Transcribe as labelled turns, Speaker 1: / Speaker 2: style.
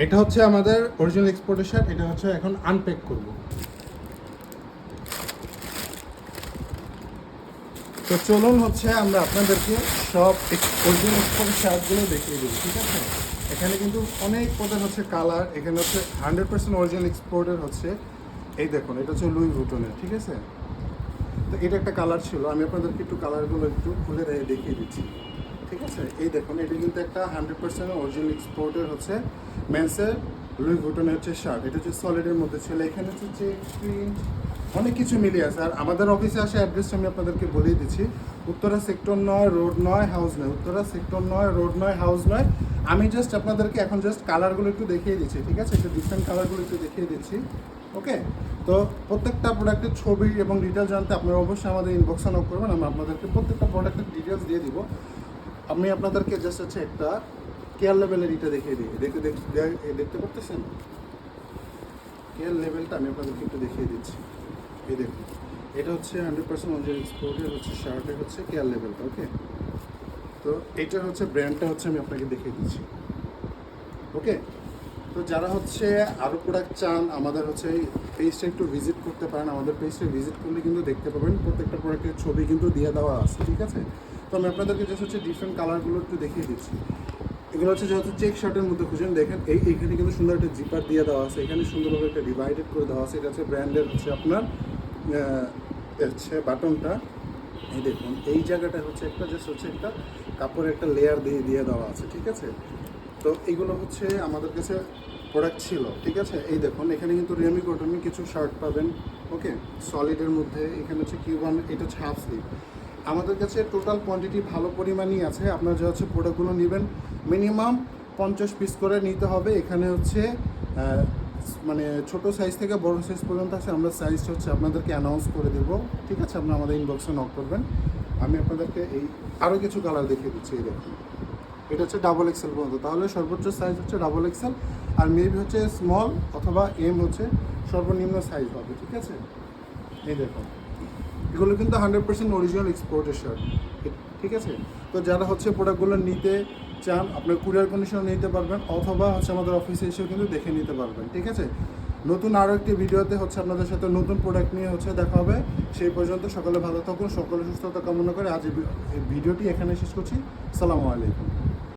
Speaker 1: এটা হচ্ছে আমাদের অরিজিনাল এক্সপোর্টের শার্ট এটা হচ্ছে এখন আনপ্যাক করব। তো চলুন হচ্ছে আমরা আপনাদেরকে সব অরিজিনাল এক্সপোর্টের শার্টগুলো দেখিয়ে দেবো ঠিক আছে? এখানে কিন্তু অনেক পদের হচ্ছে কালার এখানে হচ্ছে হান্ড্রেড পার্সেন্ট অরিজিনাল এক্সপোর্টের হচ্ছে, এই দেখুন, এটা হচ্ছে লুই ভুটনের ঠিক আছে? তো এটা একটা কালার ছিল, আমি আপনাদেরকে একটু কালারগুলো একটু খুলে দেখিয়ে দিচ্ছি। ঠিক আছে? এই দেখুন, এটা কিন্তু একটা হান্ড্রেড পার্সেন্ট অরিজিনাল এক্সপোর্টের হচ্ছে মেন্সের লুই ভুটনের হচ্ছে শার্ট এটা হচ্ছে সলিডের মধ্যে ছিল। এখানে হচ্ছে চেক অনেক কিছু মিলিয়ে আছে। আর আমাদের অফিসে আসে অ্যাড্রেসটা আমি আপনাদেরকে বলেই দিচ্ছি। উত্তরা সেক্টর নয় রোড নয় হাউস নয়। উত্তরা সেক্টর নয় রোড নয় হাউস নয়। আমি জাস্ট আপনাদেরকে এখন জাস্ট কালারগুলো একটু দেখিয়ে দিচ্ছি, ঠিক আছে? একটু ডিফারেন্ট কালারগুলো একটু দেখিয়ে দিচ্ছি ওকে তো প্রত্যেকটা প্রোডাক্টের ছবি এবং ডিটেলস জানতে আপনারা অবশ্যই আমাদের ইনবক্সে নক করবেন। আমরা আপনাদেরকে প্রত্যেকটা প্রোডাক্টের ডিটেলস দিয়ে দিব। আমি আপনাদেরকে জাস্ট হচ্ছে একটা কেয়ার লেভেলের ইটা দেখিয়ে দিই। দেখে, দেখ- দেখতে পারতেছেন? কেয়ার লেভেলটা আমি আপনাদেরকে একটু দেখিয়ে দিচ্ছি। এই দেখুন, এটা হচ্ছে হান্ড্রেড পার্সেন্ট অনজেল এক্সপোর্টের হচ্ছে শার্টের হচ্ছে কেয়ার লেভেলটা ওকে তো এটা হচ্ছে ব্র্যান্ডটা হচ্ছে আমি আপনাকে দেখিয়ে দিচ্ছি ওকে তো যারা হচ্ছে আরও প্রোডাক্ট চান, আমাদের হচ্ছে এই পেজটা একটু ভিজিট করতে পারেন। আমাদের পেজটা ভিজিট করলে কিন্তু দেখতে পাবেন প্রত্যেকটা প্রোডাক্টের ছবি কিন্তু দিয়ে দেওয়া আছে, ঠিক আছে? তো আমি আপনাদেরকে জাস্ট হচ্ছে ডিফারেন্ট কালারগুলো একটু দেখিয়ে দিচ্ছি। এগুলো হচ্ছে যেহেতু চেক শার্টের মধ্যে খুঁজেন, দেখেন এই এইখানে কিন্তু সুন্দর একটা জিপার দিয়ে দেওয়া আছে, এখানে সুন্দরভাবে একটা ডিভাইডেড করে দেওয়া আছে, এটা হচ্ছে ব্র্যান্ডের হচ্ছে আপনার হচ্ছে বাটনটা এই দেখুন, এই জায়গাটা হচ্ছে একটা জাস্ট হচ্ছে একটা কাপড়ের একটা লেয়ার দিয়ে দিয়ে দেওয়া আছে, ঠিক আছে? তো এগুলো হচ্ছে আমাদের কাছে প্রোডাক্ট ছিল, ঠিক আছে? এই দেখুন, এখানে কিন্তু রিয়ামি কটনের কিছু শার্ট পাবেন ওকে সলিডের মধ্যে, এখানে হচ্ছে কিউবান এটা হচ্ছে হাফ স্লিভ আমাদের কাছে টোটাল কোয়ান্টিটি ভালো পরিমাণই আছে। আপনারা যে হচ্ছে প্রোডাক্টগুলো নেবেন মিনিমাম পঞ্চাশ পিস করে নিতে হবে। এখানে হচ্ছে মানে ছোট সাইজ থেকে বড় সাইজ পর্যন্ত আছে। আমরা সাইজটা হচ্ছে আপনাদেরকে অ্যানাউন্স করে দেব। ঠিক আছে? আপনারা আমাদের ইনবক্সে নক করবেন। আমি আপনাদেরকে এই আরও কিছু কালার দেখিয়ে দিচ্ছি, এই দেখুন। এটা হচ্ছে ডাবল এক্সেল পর্যন্ত। তাহলে সর্বোচ্চ সাইজ হচ্ছে ডাবল এক্সেল আর মেবি হচ্ছে স্মল অথবা এম হচ্ছে সর্বনিম্ন সাইজ হবে ঠিক আছে? এই দেখুন। এগুলো কিন্তু হান্ড্রেড পার্সেন্ট অরিজিনাল এক্সপোর্টের শার্ট ঠিক আছে? তো যারা হচ্ছে প্রোডাক্টগুলো নিতে চান, আপনার কুরিয়ার কন্ডিশনে নিতে পারবেন, অথবা হচ্ছে আমাদের অফিসে এসেও কিন্তু দেখে নিতে পারবেন, ঠিক আছে? নতুন আরও একটি ভিডিওতে হচ্ছে আপনাদের সাথে নতুন প্রোডাক্ট নিয়ে হচ্ছে দেখা হবে। সেই পর্যন্ত সকালে ভালো থাকুন, সকলে সুস্থতা কামনা করে আজ এই ভিডিওটি এখানে শেষ করছি। সালামু আলাইকুম।